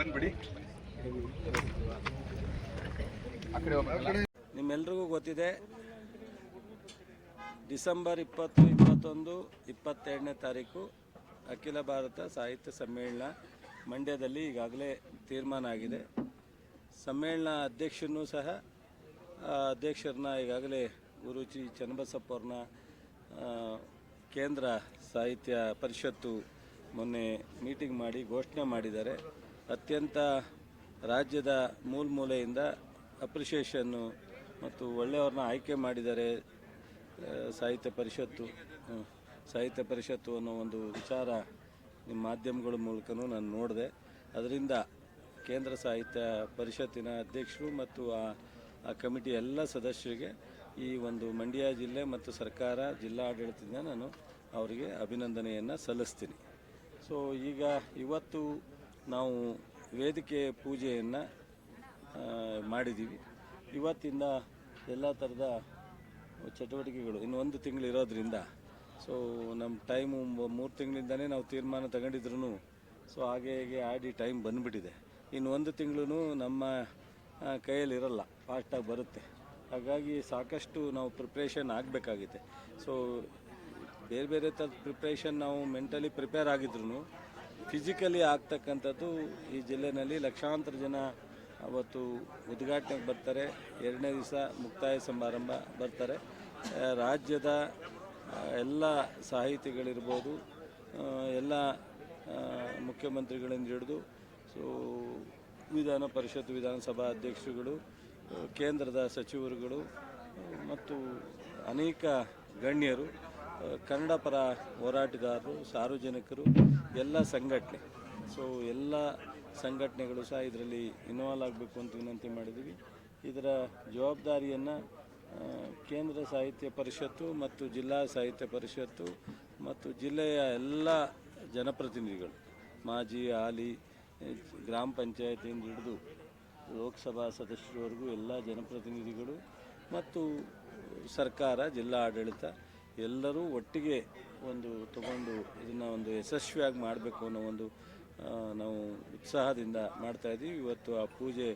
ಬಂದ್ಬಿಡಿ. ನಿಮ್ಮೆಲ್ರಿಗೂ ಗೊತ್ತಿದೆ, ಡಿಸೆಂಬರ್ ಇಪ್ಪತ್ತು, ಇಪ್ಪತ್ತೊಂದು, ಇಪ್ಪತ್ತೆರಡನೇ ತಾರೀಕು ಅಖಿಲ ಭಾರತ ಸಾಹಿತ್ಯ ಸಮ್ಮೇಳನ ಮಂಡ್ಯದಲ್ಲಿ ಈಗಾಗಲೇ ತೀರ್ಮಾನ ಆಗಿದೆ. ಸಮ್ಮೇಳನ ಅಧ್ಯಕ್ಷನೂ ಸಹ ಅಧ್ಯಕ್ಷರನ್ನ ಈಗಾಗಲೇ ಗುರುಚಿ ಚನ್ನಬಸಪ್ಪ ಅವ್ರನ್ನ ಕೇಂದ್ರ ಸಾಹಿತ್ಯ ಪರಿಷತ್ತು ಮೊನ್ನೆ ಮೀಟಿಂಗ್ ಮಾಡಿ ಘೋಷಣೆ ಮಾಡಿದ್ದಾರೆ. ಅತ್ಯಂತ ರಾಜ್ಯದ ಮೂಲ ಮೂಲೆಯಿಂದ ಅಪ್ರಿಷಿಯೇಷನ್ನು ಮತ್ತು ಒಳ್ಳೆಯವ್ರನ್ನ ಆಯ್ಕೆ ಮಾಡಿದರೆ ಸಾಹಿತ್ಯ ಪರಿಷತ್ತು ಸಾಹಿತ್ಯ ಪರಿಷತ್ತು ಅನ್ನೋ ಒಂದು ವಿಚಾರ ನಿಮ್ಮ ಮಾಧ್ಯಮಗಳ ಮೂಲಕನೂ ನಾನು ನೋಡಿದೆ. ಅದರಿಂದ ಕೇಂದ್ರ ಸಾಹಿತ್ಯ ಪರಿಷತ್ತಿನ ಅಧ್ಯಕ್ಷರು ಮತ್ತು ಆ ಆ ಕಮಿಟಿ ಎಲ್ಲ ಸದಸ್ಯರಿಗೆ ಈ ಒಂದು ಮಂಡ್ಯ ಜಿಲ್ಲೆ ಮತ್ತು ಸರ್ಕಾರ ಜಿಲ್ಲಾಡಳಿತದಿಂದ ನಾನು ಅವರಿಗೆ ಅಭಿನಂದನೆಯನ್ನು ಸಲ್ಲಿಸ್ತೀನಿ. ಸೊ ಈಗ ಇವತ್ತು ನಾವು ವೇದಿಕೆ ಪೂಜೆಯನ್ನು ಮಾಡಿದ್ದೀವಿ ಇವತ್ತಿಂದ ಎಲ್ಲ ಥರದ ಚಟುವಟಿಕೆಗಳು ಇನ್ನು ಒಂದು ತಿಂಗಳು ಇರೋದ್ರಿಂದ. ಸೊ ನಮ್ಮ ಟೈಮು ಮೂರು ತಿಂಗಳಿಂದನೇ ನಾವು ತೀರ್ಮಾನ ತಗೊಂಡಿದ್ರು ಸೊ ಹಾಗೆ ಹೇಗೆ ಆಡಿ ಟೈಮ್ ಬಂದುಬಿಟ್ಟಿದೆ. ಇನ್ನು ಒಂದು ತಿಂಗಳು ನಮ್ಮ ಕೈಯಲ್ಲಿರಲ್ಲ ಫಾಸ್ಟಾಗಿ ಬರುತ್ತೆ. ಹಾಗಾಗಿ ಸಾಕಷ್ಟು ನಾವು ಪ್ರಿಪ್ರೇಷನ್ ಆಗಬೇಕಾಗಿದೆ ಸೊ ಬೇರೆ ಬೇರೆ ಥರದ ಪ್ರಿಪ್ರೇಷನ್ ನಾವು ಮೆಂಟಲಿ ಪ್ರಿಪೇರ್ ಆಗಿದ್ರು ಫಿಸಿಕಲಿ ಆಗ್ತಕ್ಕಂಥದ್ದು ಈ ಜಿಲ್ಲೆಯಲ್ಲಿ ಲಕ್ಷಾಂತರ ಜನ ಅವತ್ತು ಉದ್ಘಾಟನೆಗೆ ಬರ್ತಾರೆ. ಎರಡನೇ ದಿವಸ ಮುಕ್ತಾಯ ಸಮಾರಂಭ ಬರ್ತಾರೆ. ರಾಜ್ಯದ ಎಲ್ಲ ಸಾಹಿತಿಗಳಿರ್ಬೋದು ಎಲ್ಲ ಮುಖ್ಯಮಂತ್ರಿಗಳಿಂದ ಹಿಡಿದು, ಸೊ, ವಿಧಾನ ಪರಿಷತ್ ವಿಧಾನಸಭಾ ಅಧ್ಯಕ್ಷರುಗಳು ಕೇಂದ್ರದ ಸಚಿವರುಗಳು ಮತ್ತು ಅನೇಕ ಗಣ್ಯರು ಕನ್ನಡ ಪರ ಹೋರಾಟಗಾರರು, ಸಾರ್ವಜನಿಕರು, ಎಲ್ಲ ಸಂಘಟನೆ. ಸೊ ಎಲ್ಲ ಸಂಘಟನೆಗಳು ಸಹ ಇದರಲ್ಲಿ ಇನ್ವಾಲ್ವ್ ಆಗಬೇಕು ಅಂತ ವಿನಂತಿ ಮಾಡಿದ್ದೀವಿ. ಇದರ ಜವಾಬ್ದಾರಿಯನ್ನು ಕೇಂದ್ರ ಸಾಹಿತ್ಯ ಪರಿಷತ್ತು ಮತ್ತು ಜಿಲ್ಲಾ ಸಾಹಿತ್ಯ ಪರಿಷತ್ತು ಮತ್ತು ಜಿಲ್ಲೆಯ ಎಲ್ಲ ಜನಪ್ರತಿನಿಧಿಗಳು, ಮಾಜಿ, ಹಾಲಿ, ಗ್ರಾಮ ಪಂಚಾಯತಿಯಿಂದ ಹಿಡಿದು ಲೋಕಸಭಾ ಸದಸ್ಯರವರೆಗೂ ಎಲ್ಲ ಜನಪ್ರತಿನಿಧಿಗಳು ಮತ್ತು ಸರ್ಕಾರ ಜಿಲ್ಲಾ ಆಡಳಿತ ಎಲ್ಲರೂ ಒಟ್ಟಿಗೆ ಒಂದು ತಗೊಂಡು ಇದನ್ನು ಒಂದು ಯಶಸ್ವಿಯಾಗಿ ಮಾಡಬೇಕು ಅನ್ನೋ ಒಂದು ನಾವು ಉತ್ಸಾಹದಿಂದ ಮಾಡ್ತಾ ಇದ್ದೀವಿ ಇವತ್ತು ಆ ಪೂಜೆ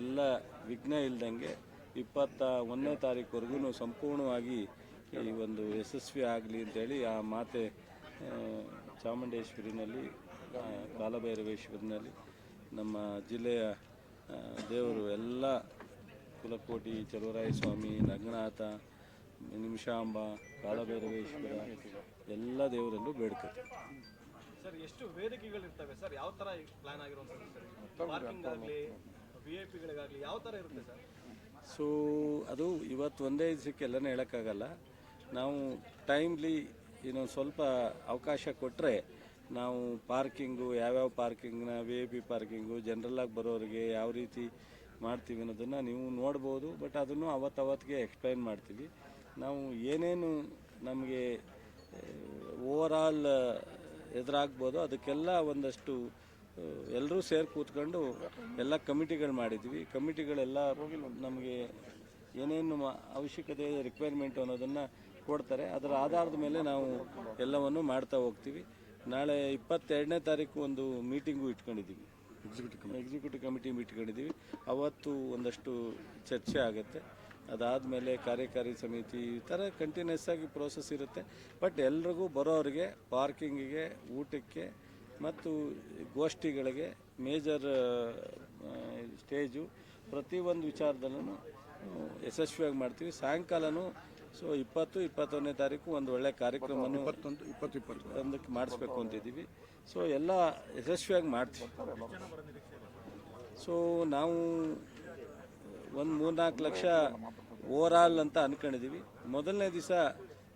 ಎಲ್ಲ ವಿಘ್ನ ಇಲ್ದಂಗೆ ಇಪ್ಪತ್ತ ಒಂದನೇ ತಾರೀಕುವರೆಗೂ ಸಂಪೂರ್ಣವಾಗಿ ಈ ಒಂದು ಯಶಸ್ವಿ ಆಗಲಿ ಅಂತೇಳಿ ಆ ಮಾತೆ ಚಾಮುಂಡೇಶ್ವರಿನಲ್ಲಿ ಕಾಲಭೈರವೇಶ್ವರಿನಲ್ಲಿ ನಮ್ಮ ಜಿಲ್ಲೆಯ ದೇವರು ಎಲ್ಲ ಕುಲಕೋಟಿ, ಚಲುವರಾಯ ಸ್ವಾಮಿ, ನಗ್ನಾಥ ನಿಮಿಷಾಂಬ ಕಾಳಭೈರವೇಶ್ವರ ಎಲ್ಲ ದೇವರಲ್ಲೂ ಬೇಡ್ಕೊತೀವಿ ಸರ್ ಎಷ್ಟು ವೇದಿಕೆಗಳಿರ್ತವೆ ಸರ್? ಯಾವ ತರ ಪ್ಲಾನ್ ಆಗಿರುವಂಥದ್ದು ಸರ್? ಪಾರ್ಕಿಂಗ್ ಆಗಲಿ ವಿ ಐ ಪಿಗಳಿಗಾಗಲಿ ಯಾವ ತರ ಇರುತ್ತೆ ಸರ್? ಸೊ ಅದು ಇವತ್ತು ಒಂದೇ ದಿವಸಕ್ಕೆ ಎಲ್ಲನೂ ಹೇಳೋಕ್ಕಾಗಲ್ಲ. ನಾವು ಟೈಮ್ಲಿ ಇನ್ನೊಂದು ಸ್ವಲ್ಪ ಅವಕಾಶ ಕೊಟ್ಟರೆ ನಾವು ಪಾರ್ಕಿಂಗು ಯಾವ್ಯಾವ ಪಾರ್ಕಿಂಗ್ನ ವಿ ಐ ಪಿ ಪಾರ್ಕಿಂಗು ಜನರಲ್ಲಾಗಿ ಬರೋರಿಗೆ ಯಾವ ರೀತಿ ಮಾಡ್ತೀವಿ ಅನ್ನೋದನ್ನು ನೀವು ನೋಡ್ಬೋದು ಬಟ್ ಅದನ್ನು ಅವತ್ತವತ್ತಿಗೆ ಎಕ್ಸ್ಪ್ಲೈನ್ ಮಾಡ್ತೀವಿ. ನಾವು ಏನೇನು ನಮಗೆ ಓವರಾಲ್ ಎದುರಾಗ್ಬೋದು ಅದಕ್ಕೆಲ್ಲ ಒಂದಷ್ಟು ಎಲ್ಲರೂ ಸೇರಿ ಕೂತ್ಕೊಂಡು ಎಲ್ಲ ಕಮಿಟಿಗಳು ಮಾಡಿದ್ವಿ. ಕಮಿಟಿಗಳೆಲ್ಲ ನಮಗೆ ಏನೇನು ಅವಶ್ಯಕತೆ ರಿಕ್ವೈರ್ಮೆಂಟ್ ಅನ್ನೋದನ್ನು ಕೊಡ್ತಾರೆ. ಅದರ ಆಧಾರದ ಮೇಲೆ ನಾವು ಎಲ್ಲವನ್ನು ಮಾಡ್ತಾ ಹೋಗ್ತೀವಿ. ನಾಳೆ ಇಪ್ಪತ್ತೆರಡನೇ ತಾರೀಕು ಒಂದು ಮೀಟಿಂಗು ಇಟ್ಕೊಂಡಿದ್ದೀವಿ. ಎಕ್ಸಿಕ್ಯೂಟಿವ್ ಕಮಿಟಿ ಮೀಟ್ಕೊಂಡಿದ್ದೀವಿ ಅವತ್ತು ಒಂದಷ್ಟು ಚರ್ಚೆ ಆಗುತ್ತೆ. ಅದಾದಮೇಲೆ ಕಾರ್ಯಕಾರಿ ಸಮಿತಿ ಈ ಥರ ಕಂಟಿನ್ಯೂಸ್ ಆಗಿ ಪ್ರೋಸೆಸ್ ಇರುತ್ತೆ. ಬಟ್ ಎಲ್ರಿಗೂ ಬರೋರಿಗೆ ಪಾರ್ಕಿಂಗಿಗೆ ಊಟಕ್ಕೆ ಮತ್ತು ಗೋಷ್ಠಿಗಳಿಗೆ ಮೇಜರ್ ಸ್ಟೇಜು ಪ್ರತಿಯೊಂದು ವಿಚಾರದಲ್ಲೂ ಯಶಸ್ವಿಯಾಗಿ ಮಾಡ್ತೀವಿ. ಸಾಯಂಕಾಲನೂ ಸೊ ಇಪ್ಪತ್ತು ಇಪ್ಪತ್ತೊಂದನೇ ತಾರೀಕು ಒಂದು ಒಳ್ಳೆ ಕಾರ್ಯಕ್ರಮವನ್ನು ಇಪ್ಪತ್ತೊಂದು ಇಪ್ಪತ್ತು ಇಪ್ಪತ್ತು. ಒಂದಕ್ಕೆ ಮಾಡಿಸ್ಬೇಕು ಅಂತಿದ್ದೀವಿ. ಸೊ ಎಲ್ಲ ಯಶಸ್ವಿಯಾಗಿ ಮಾಡ್ತೀವಿ. ಸೊ ನಾವು ಒಂದು ಮೂರ್ನಾಲ್ಕು ಲಕ್ಷ ಓವರಾಲ್ ಅಂತ ಅನ್ಕೊಂಡಿದ್ದೀವಿ ಮೊದಲನೇ ದಿವಸ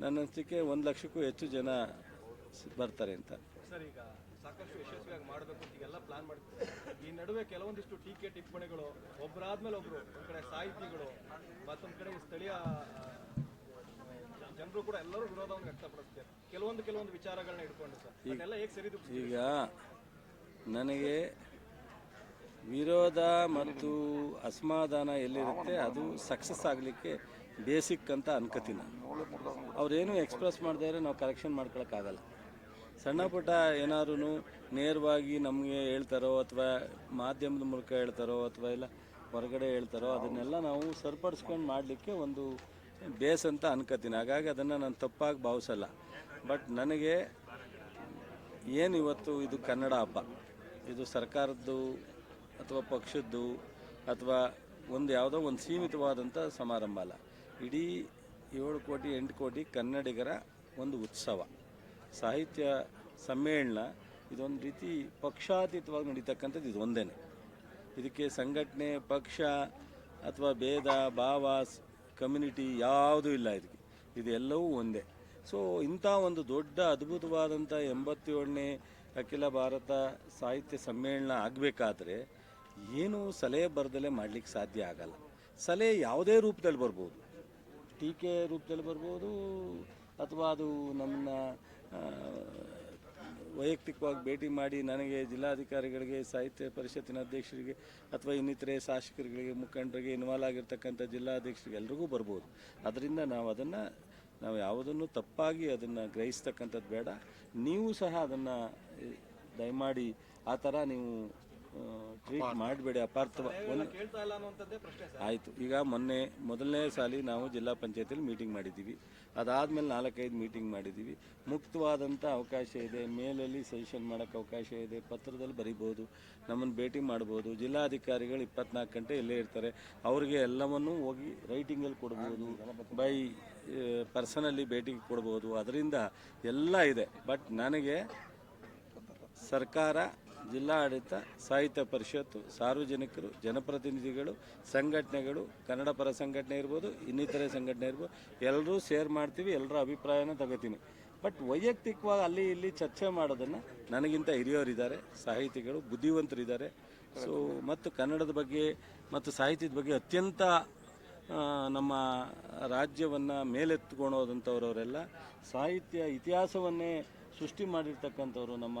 ನನ್ನ ಅನಿಸಿಕೆ ಒಂದು ಲಕ್ಷಕ್ಕೂ ಹೆಚ್ಚು ಜನ ಬರ್ತಾರೆ ಅಂತ. ಸರ್ ಈಗ ಸಾಕಷ್ಟು ಯಶಸ್ವಿಯಾಗಿ ಮಾಡಬೇಕು ಅಂತ ಈಗೆಲ್ಲ ಪ್ಲಾನ್ ಮಾಡ್ತೀವಿ ಈ ನಡುವೆ ಕೆಲವೊಂದಿಷ್ಟು ಟೀಕೆ ಟಿಪ್ಪಣಿಗಳು ಒಬ್ಬರಾದ್ಮೇಲೆ ಒಬ್ಬರು ಒಂದ್ ಕಡೆ ಸಾಹಿತಿಗಳು ಮತ್ತೊಂದ್ ಕಡೆ ಸ್ಥಳೀಯ ಜನರು ಕೂಡ ಎಲ್ಲರೂ ವಿರೋಧವನ್ನು ವ್ಯಕ್ತಪಡಿಸ್ತಾರೆ ಕೆಲವೊಂದು ಕೆಲವೊಂದು ವಿಚಾರಗಳನ್ನ ಇಟ್ಕೊಂಡು ಸರ್. ಹೇಗೆ ಸರಿದು ಈಗ ನನಗೆ ವಿರೋಧ ಮತ್ತು ಅಸಮಾಧಾನ ಎಲ್ಲಿರುತ್ತೆ ಅದು ಸಕ್ಸಸ್ ಆಗಲಿಕ್ಕೆ ಬೇಸಿಕ್ ಅಂತ ಅನ್ಕೋತೀನಿ ನಾನು. ಅವ್ರೇನು ಎಕ್ಸ್ಪ್ರೆಸ್ ಮಾಡದೇ ನಾವು ಕರೆಕ್ಷನ್ ಮಾಡ್ಕೊಳಕ್ಕಾಗಲ್ಲ. ಸಣ್ಣ ಪುಟ್ಟ ಏನಾದ್ರೂ ನೇರವಾಗಿ ನಮಗೆ ಹೇಳ್ತಾರೋ ಅಥವಾ ಮಾಧ್ಯಮದ ಮೂಲಕ ಹೇಳ್ತಾರೋ ಅಥವಾ ಇಲ್ಲ ಹೊರಗಡೆ ಹೇಳ್ತಾರೋ ಅದನ್ನೆಲ್ಲ ನಾವು ಸರಿಪಡಿಸ್ಕೊಂಡು ಮಾಡಲಿಕ್ಕೆ ಒಂದು ಬೇಸ್ ಅಂತ ಅನ್ಕೋತೀನಿ. ಹಾಗಾಗಿ ಅದನ್ನು ನಾನು ತಪ್ಪಾಗಿ ಭಾವಿಸಲ್ಲ. ಬಟ್ ನನಗೆ ಏನು ಇವತ್ತು ಇದು ಕನ್ನಡ ಹಬ್ಬ? ಇದು ಸರ್ಕಾರದ್ದು ಅಥವಾ ಪಕ್ಷದ್ದು ಅಥವಾ ಒಂದು ಯಾವುದೋ ಒಂದು ಸೀಮಿತವಾದಂಥ ಸಮಾರಂಭ ಅಲ್ಲ. ಇಡೀ ಏಳು ಕೋಟಿ, ಎಂಟು ಕೋಟಿ ಕನ್ನಡಿಗರ ಒಂದು ಉತ್ಸವ. ಸಾಹಿತ್ಯ ಸಮ್ಮೇಳನ ಇದೊಂದು ರೀತಿ ಪಕ್ಷಾತೀತವಾಗಿ ನಡೀತಕ್ಕಂಥದ್ದು ಇದು ಒಂದೇ ಇದಕ್ಕೆ ಸಂಘಟನೆ, ಪಕ್ಷ ಅಥವಾ ಭೇದ, ಭಾವ ಕಮ್ಯುನಿಟಿ ಯಾವುದೂ ಇಲ್ಲ ಇದಕ್ಕೆ. ಇದೆಲ್ಲವೂ ಒಂದೇ. ಸೊ, ಇಂಥ ಒಂದು ದೊಡ್ಡ ಅದ್ಭುತವಾದಂಥ ಎಂಬತ್ತೇಳನೇ ಅಖಿಲ ಭಾರತ ಸಾಹಿತ್ಯ ಸಮ್ಮೇಳನ ಆಗಬೇಕಾದ್ರೆ ಏನು ಸಲಹೆ ಬರದಲ್ಲೇ ಮಾಡಲಿಕ್ಕೆ ಸಾಧ್ಯ ಆಗಲ್ಲ. ಸಲಹೆ ಯಾವುದೇ ರೂಪದಲ್ಲಿ ಬರ್ಬೋದು. ಟೀಕೆ ರೂಪದಲ್ಲಿ ಬರ್ಬೋದು, ಅಥವಾ ಅದು ನಮ್ಮನ್ನ ವೈಯಕ್ತಿಕವಾಗಿ ಭೇಟಿ ಮಾಡಿ ನನಗೆ ಜಿಲ್ಲಾಧಿಕಾರಿಗಳಿಗೆ, ಸಾಹಿತ್ಯ ಪರಿಷತ್ತಿನ ಅಧ್ಯಕ್ಷರಿಗೆ, ಅಥವಾ ಇನ್ನಿತರೆ ಶಾಸಕರುಗಳಿಗೆ, ಮುಖಂಡರಿಗೆ ಇನ್ವಾಲ್ವ್ ಆಗಿರ್ತಕ್ಕಂಥ ಜಿಲ್ಲಾಧ್ಯಕ್ಷರಿಗೆ ಎಲ್ರಿಗೂ ಬರ್ಬೋದು. ಅದರಿಂದ ನಾವು ಅದನ್ನು, ನಾವು ಯಾವುದನ್ನು ತಪ್ಪಾಗಿ ಅದನ್ನು ಗ್ರಹಿಸ್ತಕ್ಕಂಥದ್ದು ಬೇಡ. ನೀವು ಸಹ ಅದನ್ನು, ದಯಮಾಡಿ ಆ ಥರ ನೀವು ಟ್ರೀಟ್ ಮಾಡಬೇಡಿ ಅಪಾರ್ಥ ಆಯಿತು. ಈಗ ಮೊನ್ನೆ, ಮೊದಲನೇ ಸಾಲಿ ನಾವು ಜಿಲ್ಲಾ ಪಂಚಾಯತಿಯಲ್ಲಿ ಮೀಟಿಂಗ್ ಮಾಡಿದ್ದೀವಿ. ಅದಾದಮೇಲೆ ನಾಲ್ಕೈದು ಮೀಟಿಂಗ್ ಮಾಡಿದ್ದೀವಿ. ಮುಕ್ತವಾದಂಥ ಅವಕಾಶ ಇದೆ, ಮೇಲಲ್ಲಿ ಸಜೆಷನ್ ಮಾಡೋಕ್ಕೆ ಅವಕಾಶ ಇದೆ, ಪತ್ರದಲ್ಲಿ ಬರಿಬೋದು ನಮ್ಮನ್ನು ಭೇಟಿ ಮಾಡ್ಬೋದು ಜಿಲ್ಲಾಧಿಕಾರಿಗಳು ಇಪ್ಪತ್ನಾಲ್ಕು ಗಂಟೆ ಇಲ್ಲೇ ಇರ್ತಾರೆ. ಅವರಿಗೆ ಎಲ್ಲವನ್ನೂ ಹೋಗಿ ರೈಟಿಂಗಲ್ಲಿ ಕೊಡ್ಬೋದು ಬೈ ಪರ್ಸನಲ್ಲಿ ಭೇಟಿ ಕೊಡ್ಬೋದು ಅದರಿಂದ ಎಲ್ಲ ಇದೆ. ಬಟ್ ನನಗೆ ಸರ್ಕಾರ ಜಿಲ್ಲಾಡಳಿತ, ಸಾಹಿತ್ಯ ಪರಿಷತ್ತು, ಸಾರ್ವಜನಿಕರು, ಜನಪ್ರತಿನಿಧಿಗಳು, ಸಂಘಟನೆಗಳು, ಕನ್ನಡ ಪರ ಸಂಘಟನೆ ಇರ್ಬೋದು, ಇನ್ನಿತರೆ ಸಂಘಟನೆ ಇರ್ಬೋದು, ಎಲ್ಲರೂ ಶೇರ್ ಮಾಡ್ತೀವಿ, ಎಲ್ಲರ ಅಭಿಪ್ರಾಯನ ತಗೋತೀನಿ. ಬಟ್ ವೈಯಕ್ತಿಕವಾಗಿ ಅಲ್ಲಿ ಇಲ್ಲಿ ಚರ್ಚೆ ಮಾಡೋದನ್ನು ನನಗಿಂತ ಹಿರಿಯರಿದ್ದಾರೆ, ಸಾಹಿತಿಗಳು, ಬುದ್ಧಿವಂತರಿದ್ದಾರೆ. ಸೊ ಮತ್ತು ಕನ್ನಡದ ಬಗ್ಗೆ ಮತ್ತು ಸಾಹಿತ್ಯದ ಬಗ್ಗೆ ಅತ್ಯಂತ ನಮ್ಮ ರಾಜ್ಯವನ್ನು ಮೇಲೆತ್ತುಕೊಂಡೋದಂಥವ್ರವರೆಲ್ಲ ಸಾಹಿತ್ಯ ಇತಿಹಾಸವನ್ನೇ ಸೃಷ್ಟಿ ಮಾಡಿರ್ತಕ್ಕಂಥವ್ರು ನಮ್ಮ